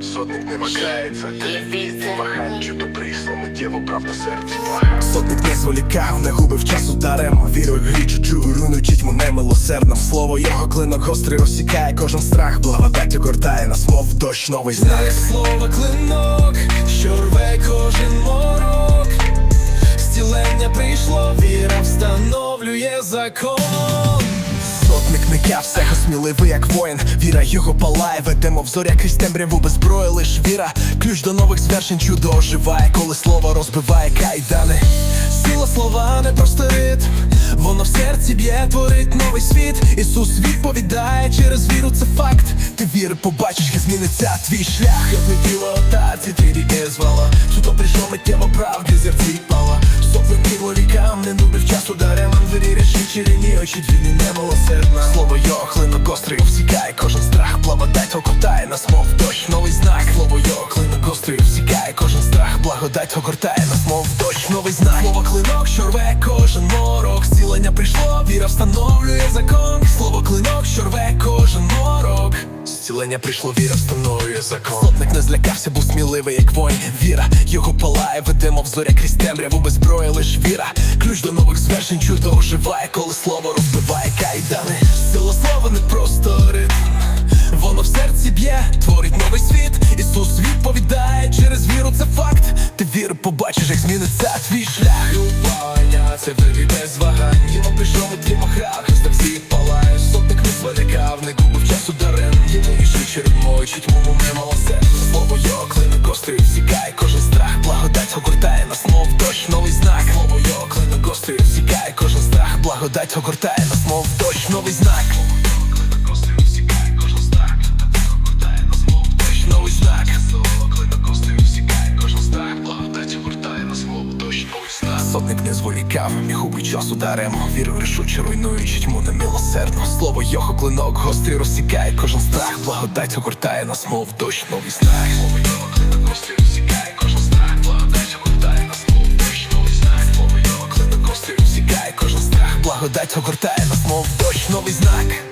Сотник не вагається, вагань чи добрий, слово правда серце. Сотник не зволікав, не губив часу дарем. Вірою грі чужу, руйнуючить мене милосердним Слово його клинок гострий розсікає кожен страх. Благодать огортає нас, мов дощ новий знак. Слово клинок, що рве кожен морок, зцілення прийшло, віра встановлює закон. Не я, всего сміливий, як воїн. Віра його палає, ведемо в зоря крізь темряву без зброї, лиш віра. Ключ до нових звершень чудо оживає, коли слово розбиває кайдани. Сила слова не просто ритм, воно в серці б'є, творить новий світ. Ісус відповідає через віру, це факт. Ти віри побачиш, як зміниться твій шлях. Як летіла отаці, ти ріки звала, Чудо прийшло миттєво правди, зерці пала сотним вікам, не нубив часу дарем, двері рішучі лініючі, дві немилосердна. Слово йо, клинок гострий всікає кожен страх Благодать окотає нас, мов дощ, новий знак Слово йо, клинок гострий всікає кожен страх Благодать огортає нас, мов дощ, новий знак Слово клинок, що рве кожен морок, зцілення прийшло, віра встановлює закон. Зцілення прийшло, віра встановлює закон Сотник не злякався, був сміливий, як воїн Віра, його палає, ведемо в зоря крізь темряву без зброї, лиш віра Ключ до нових звершень чудо оживає, коли слово розбиває кайдани Сила слова не просто ритм, воно в серці б'є, творить новий світ. Ісус відповідає через віру, це факт. Ти віри побачиш, як зміниться твій шлях Любання, це вирі без вагань. Сотник не губив часу дарен і швидше мочить, мову мимо все. Слово йо, клинок гострий всікай, кожен страх Благодать огортає нас, мов дощ, новий знак. Слово йо, клинок гострий всікай, кожен страх Благодать огортає нас, мов дощ, новий знак Сотник не зволікав, і губить часу даремо Віру рішуче руйнуючи тьму немилосердно Слово його клинок гострий розсікає. Кожен страх Благодать огортає нас, мов дощ, новий знак. Слово його клинок гострий розсікає. Кожен страх Благодать огортає нас, мов дощ, новий знак. Слово його клинок гострий розсікає. Кожен страх Благодать огортає нас, мов дощ, новий знак